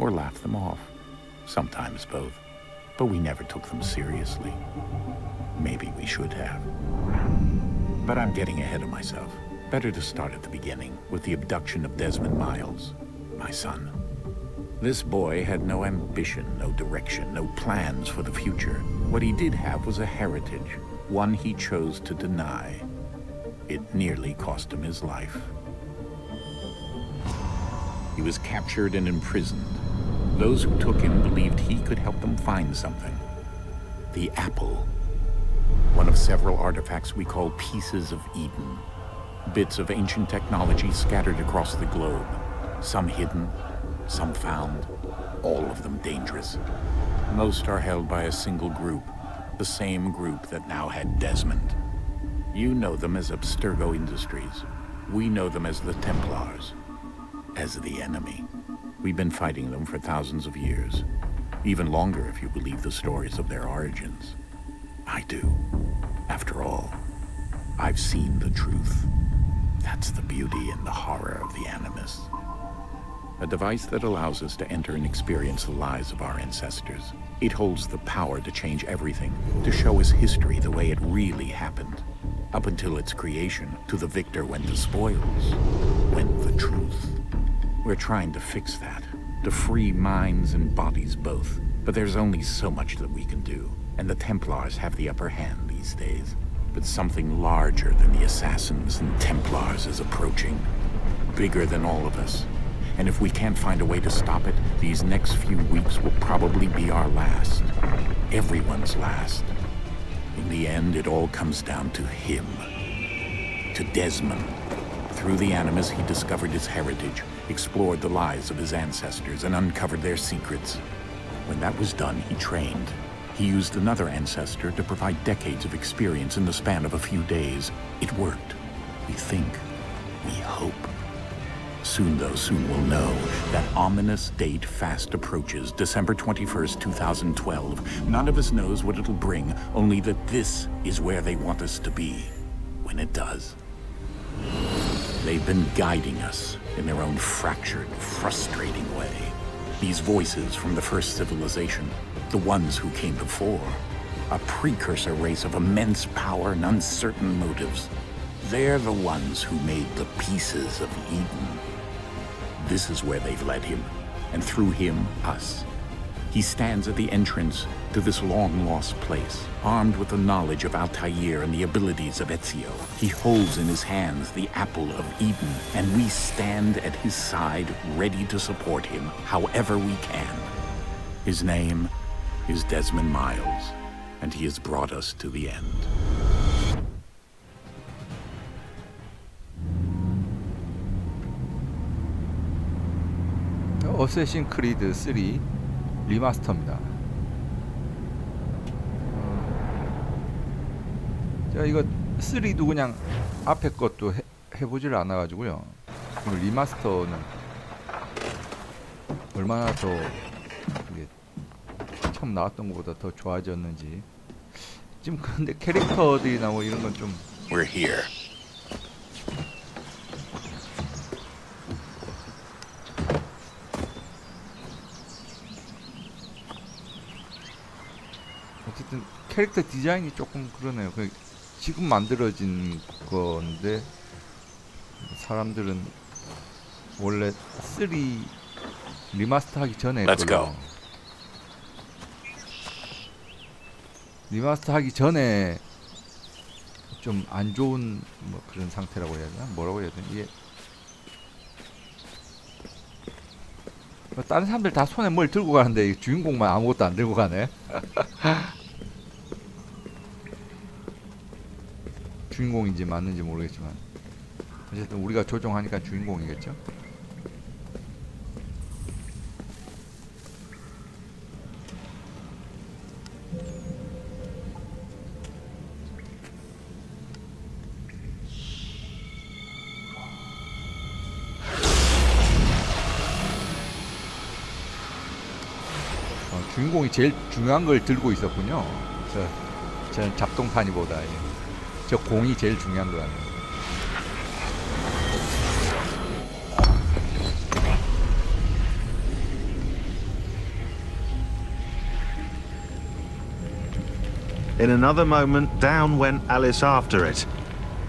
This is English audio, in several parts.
or laugh them off. Sometimes both. But we never took them seriously. Maybe we should have. But I'm getting ahead of myself. Better to start at the beginning with the abduction of Desmond Miles, my son. This boy had no ambition, no direction, no plans for the future. What he did have was a heritage, one he chose to deny. It nearly cost him his life. He was captured and imprisoned. Those who took him believed he could help them find something. The apple. One of several artifacts we call pieces of Eden. Bits of ancient technology scattered across the globe. Some hidden, some found, all of them dangerous. Most are held by a single group, the same group that now had Desmond. You know them as Abstergo Industries. We know them as the Templars, as the enemy. We've been fighting them for thousands of years, even longer if you believe the stories of their origins. I do. After all, I've seen the truth. That's the beauty and the horror of the Animus. A device that allows us to enter and experience the lives of our ancestors. It holds the power to change everything, to show us history the way it really happened. Up until its creation, to the victor went the spoils, went the truth. We're trying to fix that, to free minds and bodies both. But there's only so much that we can do, and the Templars have the upper hand these days. But something larger than the Assassins and Templars is approaching. Bigger than all of us. And if we can't find a way to stop it, these next few weeks will probably be our last. Everyone's last. In the end, it all comes down to him. To Desmond. Through the Animus, he discovered his heritage, explored the lives of his ancestors, and uncovered their secrets. When that was done, he trained. He used another ancestor to provide decades of experience in the span of a few days. It worked. We think. We hope. Soon, though, soon we'll know. That ominous date fast approaches, December 21st, 2012. None of us knows what it'll bring, only that this is where they want us to be. When it does. They've been guiding us in their own fractured, frustrating way. These voices from the first civilization, the ones who came before, a precursor race of immense power and uncertain motives. They're the ones who made the pieces of Eden. This is where they've led him, and through him, us. He stands at the entrance to this long-lost place, armed with the knowledge of Altair and the abilities of Ezio. He holds in his hands the apple of Eden, and we stand at his side, ready to support him however we can. His name is Desmond Miles, and he has brought us to the end. 어쌔신 크리드 3 리마스터입니다. 어, 제가 이거 3도 그냥 앞에 것도 해, 해보질 않아가지고요. 리마스터는 얼마나 더 이게 처음 나왔던 것보다 더 좋아졌는지 지금 근데 캐릭터들이나 뭐 이런 건좀 We're here. 어쨌든 캐릭터 디자인이 조금 그러네요. 그 지금 만들어진 건데 사람들은 원래 3 리마스터 하기 전에 Let's go. 리마스터 하기 전에 좀 안 좋은 뭐 그런 상태라고 해야 되나 뭐라고 해야 되나 이게 뭐 다른 사람들 다 손에 뭘 들고 가는데 이 주인공만 아무것도 안 들고 가네. 주인공인지 맞는지 모르겠지만 어쨌든 우리가 조종하니까 주인공이겠죠. 어, 주인공이 제일 중요한 걸 들고 있었군요. 저, 저 잡동파니보다 예. 저 공이 제일 중요한 거 같아요. In another moment, down went Alice after it,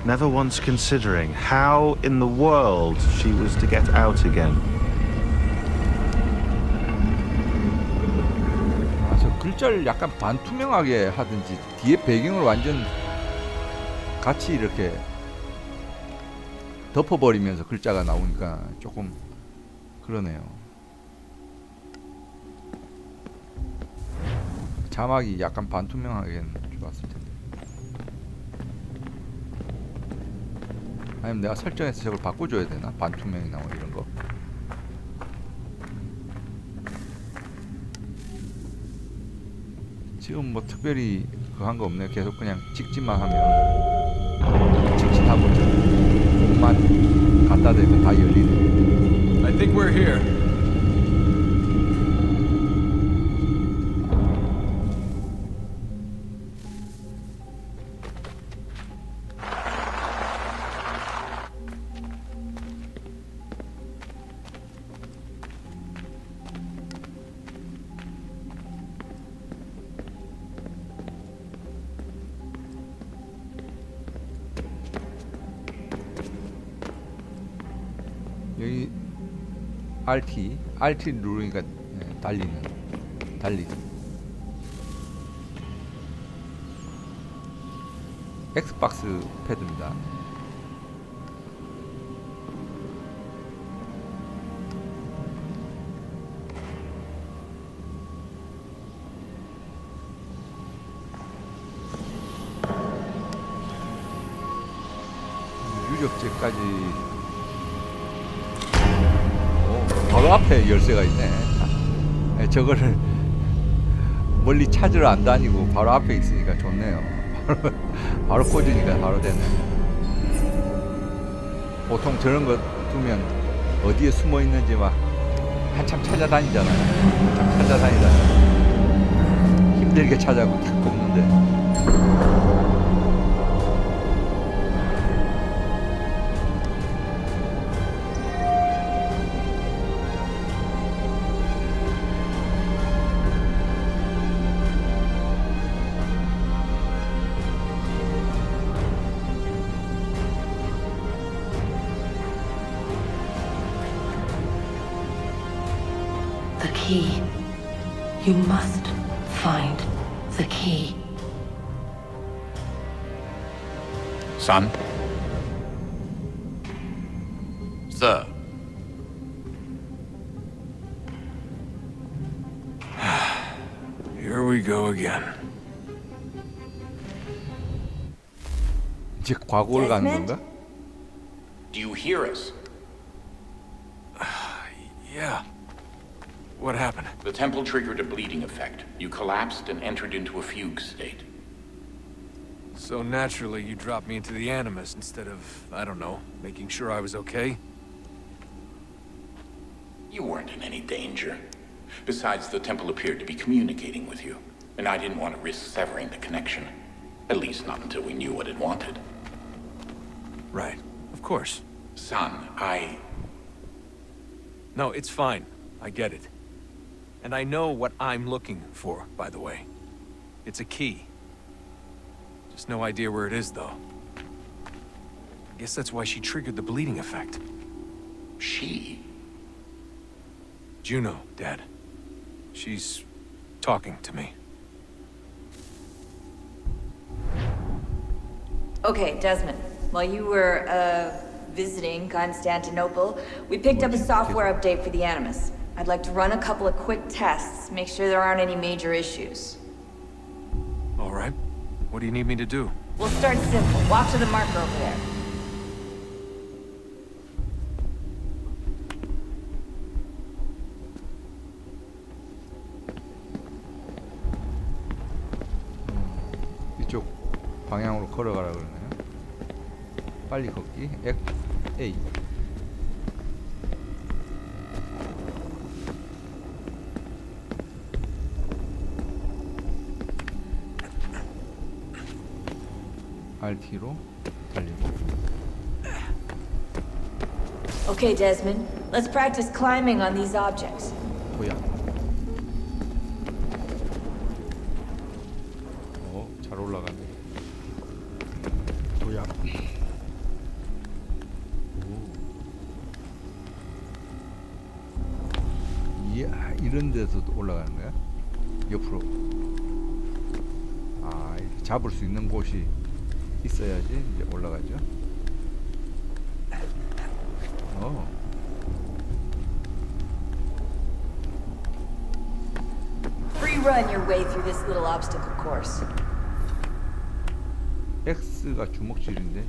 never once considering how in the world she was to get out again. 아, 저 글자를 약간 반투명하게 하든지 뒤에 배경을 완전 같이 이렇게 덮어버리면서 글자가 나오니까 조금 그러네요. 자막이 약간 반투명하게 좋았을 텐데. 아니면 내가 설정해서 저걸 바꿔줘야 되나? 반투명이 나오고 이런 거. 지금 뭐 특별히 그 한 거 없네요. 계속 그냥 직진만 하면 직진하고 저 공만 갖다 대면 다 열리네. I think we're here. RT, 누르니까 예, 달리는 달리죠. 엑스박스 패드입니다. 유적지까지 앞에 열쇠가 있네. 네, 저거를 멀리 찾으러 안 다니고 바로 앞에 있으니까 좋네요. 바로, 꽂으니까 바로 되네. 보통 저런 거 두면 어디에 숨어 있는지 막 한참 찾아다니잖아요. 한참 찾아다니다가 힘들게 찾아고 탁 뽑는데. You must find the key. Son, Sir. Here we go again. 이제 과거를 가는 Desmond? 건가? do you hear us? What happened? The temple triggered a bleeding effect. You collapsed and entered into a fugue state. So naturally, you dropped me into the Animus instead of, I don't know, making sure I was okay? You weren't in any danger. Besides, the temple appeared to be communicating with you, and I didn't want to risk severing the connection. At least not until we knew what it wanted. Right. Of course. Son, I. No, it's fine. I get it. And I know what I'm looking for, by the way. It's a key. Just no idea where it is, though. I Guess that's why she triggered the bleeding effect. She? Juno, Dad. She's talking to me. Okay, Desmond. While you were, uh, visiting Constantinople, we picked up a software update for the Animus. I'd like to run a couple of quick tests, make sure there aren't any major issues. All right. What do you need me to do? We'll start simple. Walk to the marker over there. 이쪽 방향으로 걸어가라 그러네요. 빨리 걷기. X, A. RT로 달리고. Okay, Desmond. Let's practice climbing on these objects. 뭐야? 어, 저잘 올라가네. 도약. 오. 이야, 이런 데서도 올라가는 거야? 옆으로. 아, 잡을 수 있는 곳이 있어야지 이제 올라가죠. 어. Free run your way through this little obstacle course. X가 주먹질인데.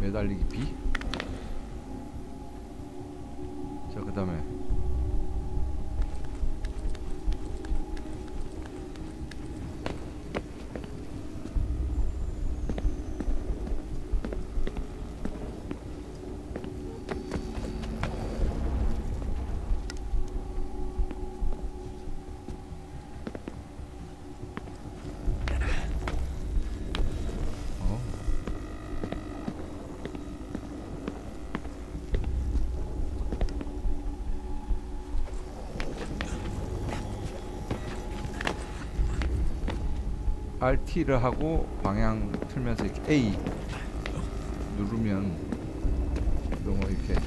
매달리기 B. 자, 그다음에 어. RT를 하고 방향 틀면서 이렇게 A 누르면 너무 이렇게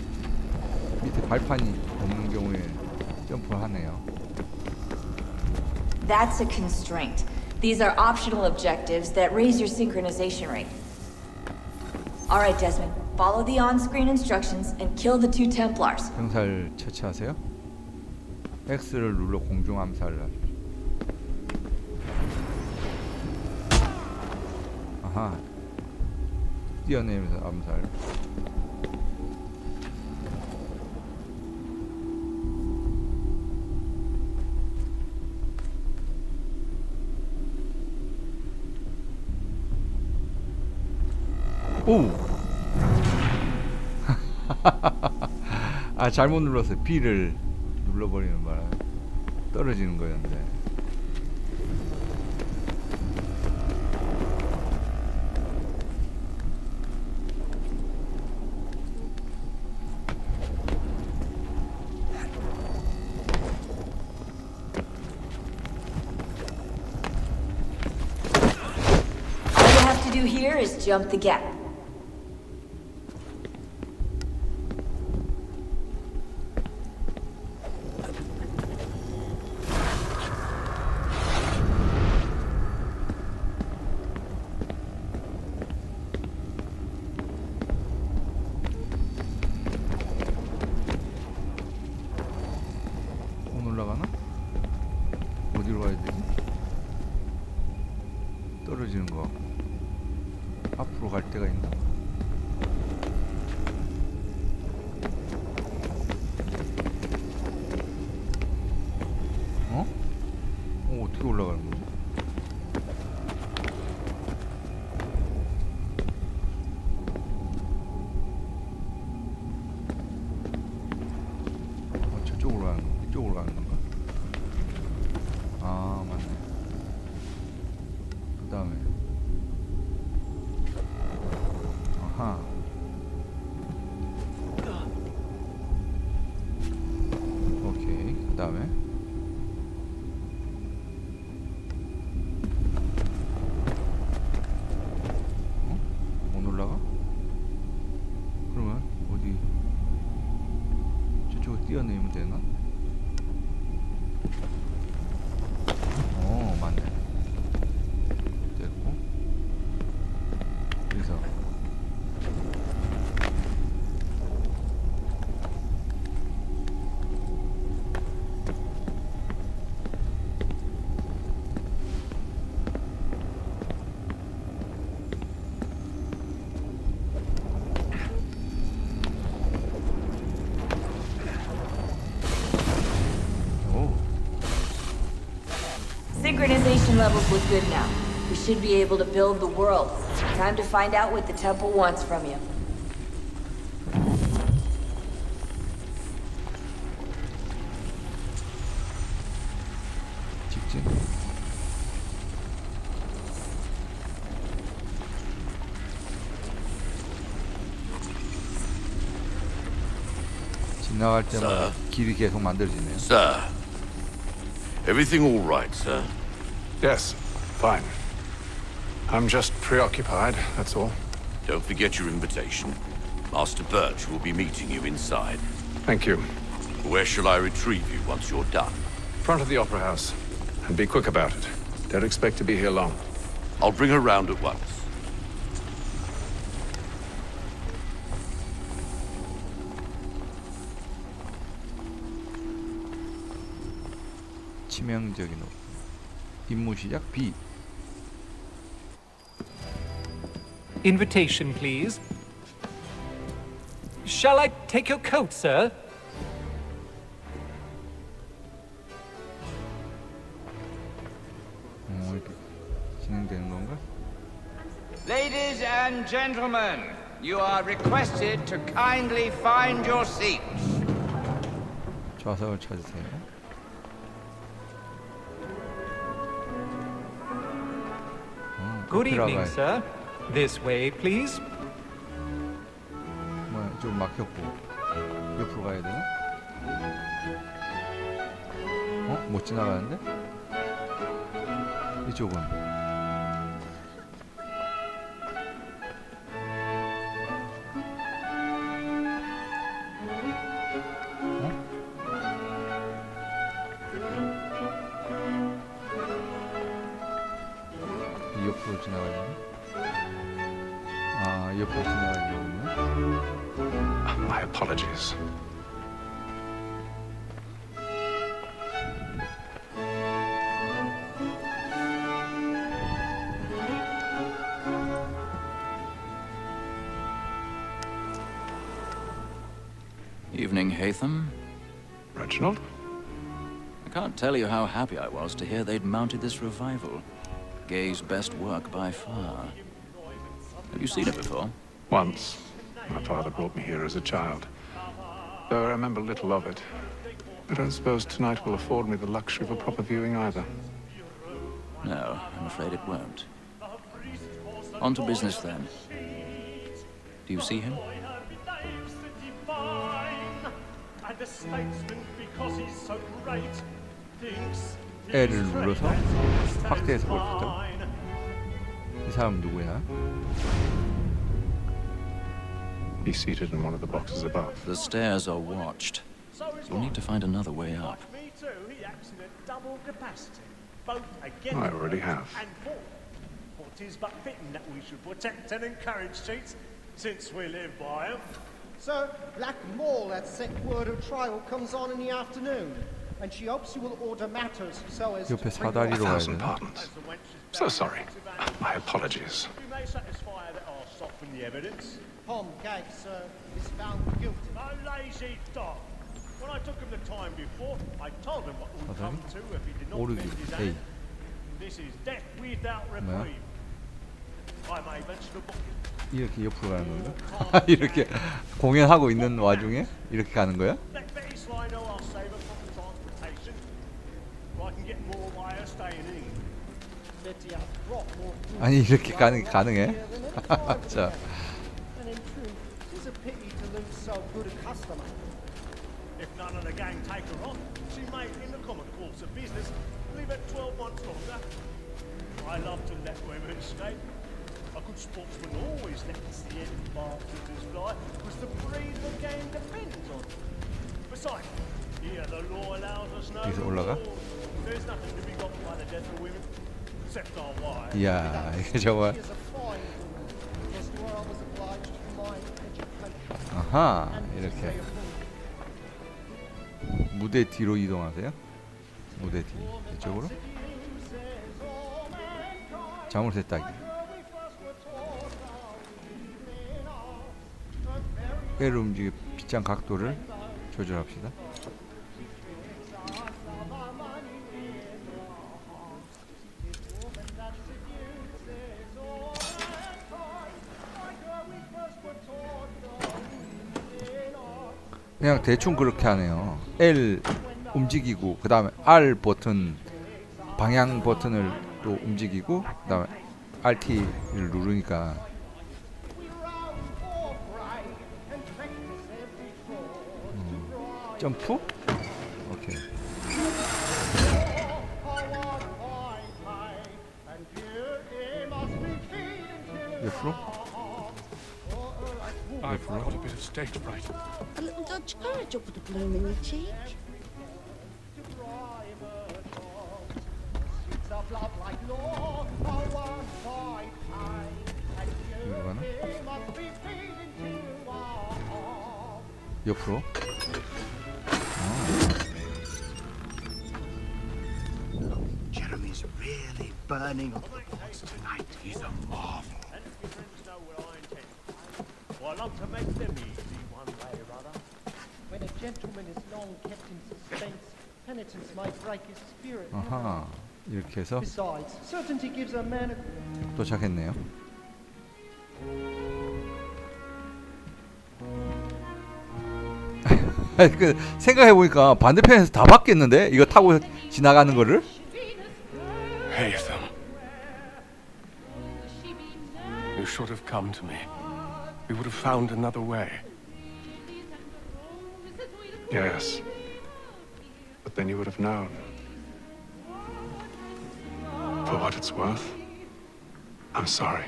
밑에 발판이 없는 경우에 점프하네요. That's a constraint. These are optional objectives that raise your synchronization rate. All right, Desmond. Follow the on-screen instructions and kill the two Templars. 병살 처치하세요. X를 눌러 공중 암살을 아하. 뛰어내면서 암살. 오! 아 잘못 눌러서 B를 눌러버리는 바람에 떨어지는 거였는데 here is jump the gap. 어 어떻게 올라가는 거지? Synchronization levels look good now. We should be able to build the world. Time to find out what the temple wants from you. 직진 지나갈 때마다 길이 계속 만들어지네요 Sir, Everything all right, sir? Yes, fine. I'm just preoccupied, that's all. Don't forget your invitation. Master Birch will be meeting you inside. Thank you. Where shall I retrieve you once you're done? Front of the Opera House. And be quick about it. Don't expect to be here long. I'll bring her round at once. 치명적인 옷. 임무 시작 B. Invitation, please. Shall I take your coat, sir? 어, 이렇게 진행되는 건가? Ladies and gentlemen, you are requested to kindly find your seats. 좌석을 찾으세요. Good evening, sir. This way, please. 뭐야, 좀 막혔고 옆으로 가야 되나? 어? 못 지나가는데? 이쪽은 옆으로 지나가야 되나? 아, 이 옆으로 지나가야 되는구나. My apologies. Evening, Hatham. Reginald? I can't tell you how happy I was to hear they'd mounted this revival. Gay's best work by far. Have you seen it before? Once. My father brought me here as a child. Though I remember little of it. I don't suppose tonight will afford me the luxury of a proper viewing either. No, I'm afraid it won't. On to business then. Do you see him? And a statesman because he's so great thinks L을 눌러서 확대해서 볼 수 있다. 이 사람 누구야? He's seated in one of the boxes above. The stairs are watched. You'll need to find another way up. me too, he acts in a double capacity, both against I already have. and for. What is but fitting that we should protect and encourage cheats, since we live by 'em. Sir, Black Mall at set word of trial comes on in the afternoon, And she hopes you will order matters so as 옆에 to bring 사다리로 A 가야 thousand 되나? pardons. So sorry. My apologies. We may satisfy that I'll soften the evidence. Tom Gag, sir, is found guilty. A lazy dog. When I took him the time before, I told him what would come to if he did not 오르기 bend his A hand. This is death without reprieve. I may mention a book. 이렇게 옆으로 가는 건가? 이렇게 공연하고 있는 와중에 이렇게 가는 거야? 아니 이렇게 가능 가능해? 자. 여기서 올라가? 이야 이게 정말. 아하 이렇게. 무대 뒤로 이동하세요. 무대 뒤 이쪽으로. 자물쇠 따기. 배를 움직여 빗장 각도를 조절합시다. 그냥 대충 그렇게 하네요. L 움직이고 그 다음에 R 버튼 방향 버튼을 또 움직이고 그 다음에 RT를 누르니까 음, 점프? 오케이 옆으로? I've got a bit of stage fright. A little Dutch courage up with the bloom in your cheek. It's of love like law, a one white eye. And 여기로 가나? you must be feeding to our heart. 옆으로? Jeremy's really burning up the 아하 이렇게 해서 도착했네요. 그 생각해 보니까 반대편에서 다 봤겠는데 이거 타고 지나가는 거를 Hey, them. You should have come to me. We would have found another way. Yes. But then you would have known. For what it's worth, I'm sorry.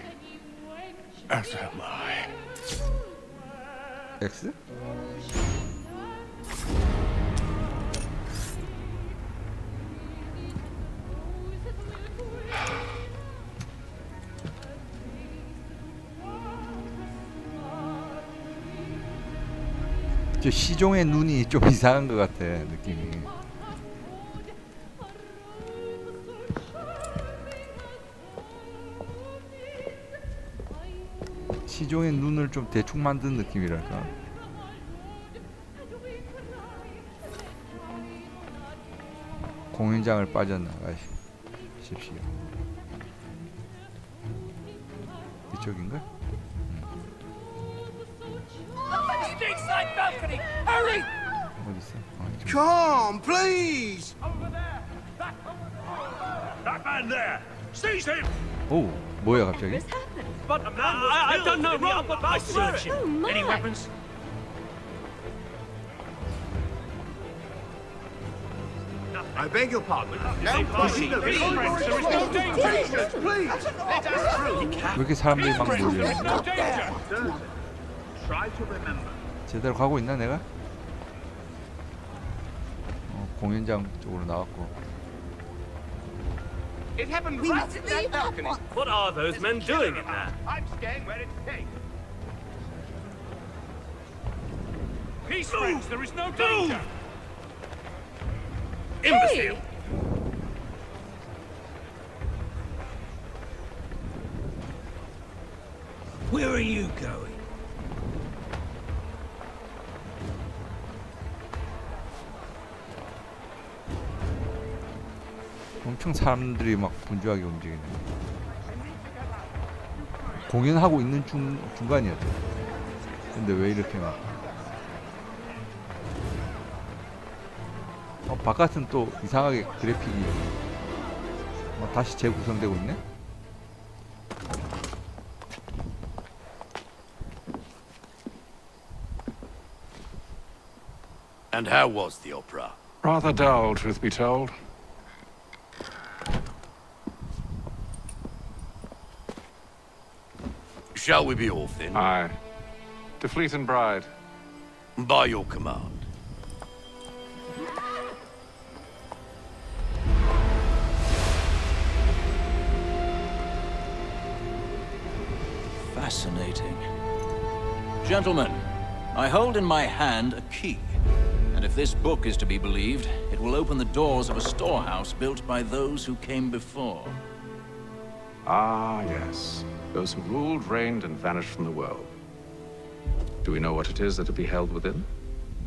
As am I. X? 저 시종의 눈이 좀 이상한 것 같아 느낌이. 시종의 눈을 좀 대충 만든 느낌이랄까. 공연장을 빠져나가십시오. 이쪽인가? 어디 있어? 아, 이쪽. Come, please! That man there! Seize him! 오, 뭐야 갑자기? But I, I, I've done no wrong, but I search him. Any weapons? I beg your pardon. Now, please, there is no danger. Please, let us through. 왜 이렇게 사람들이 막 몰려? No danger. Try to remember. 제대로 가고 있나 내가? 어, 공연장 쪽으로 나왔고. It happened right at that balcony. What are those men doing in there? I'm staying where it's safe. Peace, friends, there is no danger. Imbecile. Where are you going? 엄청 사람들이 막 분주하게 움직이네. 공연하고 있는 중 중간이었대. 근데 왜 이렇게 막? 어, 바깥은 또 이상하게 그래픽이 어, 다시 재구성되고 있네. And how was the opera? Rather dull, truth be told. Shall we be off then? Aye. To Fleet and Bride. By your command. Fascinating. Gentlemen, I hold in my hand a key. And if this book is to be believed, it will open the doors of a storehouse built by those who came before. Ah, yes. Those who ruled, reigned, and vanished from the world. Do we know what it is that will be held within?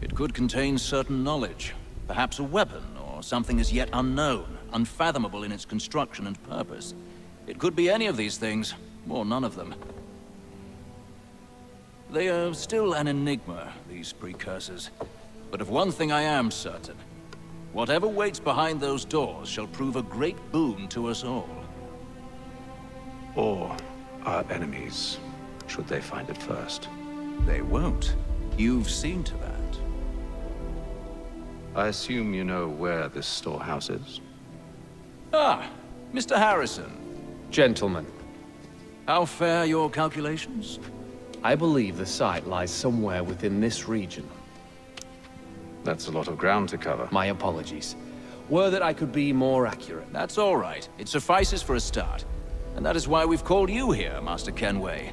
It could contain certain knowledge, perhaps a weapon or something as yet unknown, unfathomable in its construction and purpose. It could be any of these things, or none of them. They are still an enigma, these precursors. But of one thing I am certain. Whatever waits behind those doors shall prove a great boon to us all. Or our enemies, should they find it first? They won't. You've seen to that. I assume you know where this storehouse is? Ah, Mr. Harrison. Gentlemen, How fair your calculations? I believe the site lies somewhere within this region. That's a lot of ground to cover. My apologies. Were that I could be more accurate. That's all right. It suffices for a start. And that is why we've called you here, Master Kenway.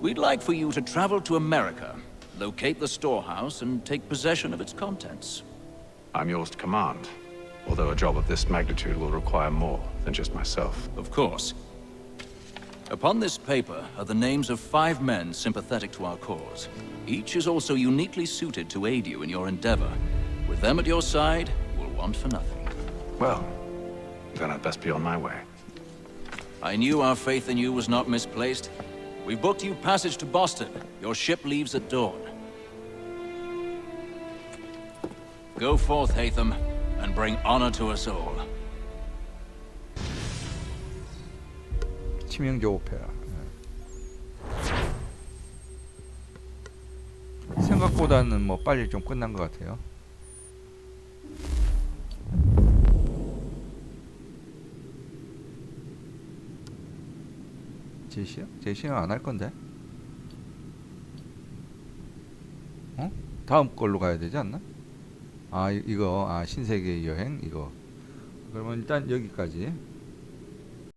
We'd like for you to travel to America, locate the storehouse, and take possession of its contents. I'm yours to command. Although a job of this magnitude will require more than just myself. Of course. Upon this paper are the names of five men sympathetic to our cause. Each is also uniquely suited to aid you in your endeavor. With them at your side, we'll want for nothing. Well, then I'd best be on my way. I knew our faith in you was not misplaced. We've booked you passage to Boston. Your ship leaves at dawn. Go forth, Hatham, and bring honor to us all. 치명적 오페라. 예. 생각보다는 뭐 빨리 좀 끝난 것 같아요. 제시요? 제시는 안 할 건데. 어? 다음 걸로 가야 되지 않나? 아 이- 이거 아 신세계 여행 이거. 그러면 일단 여기까지.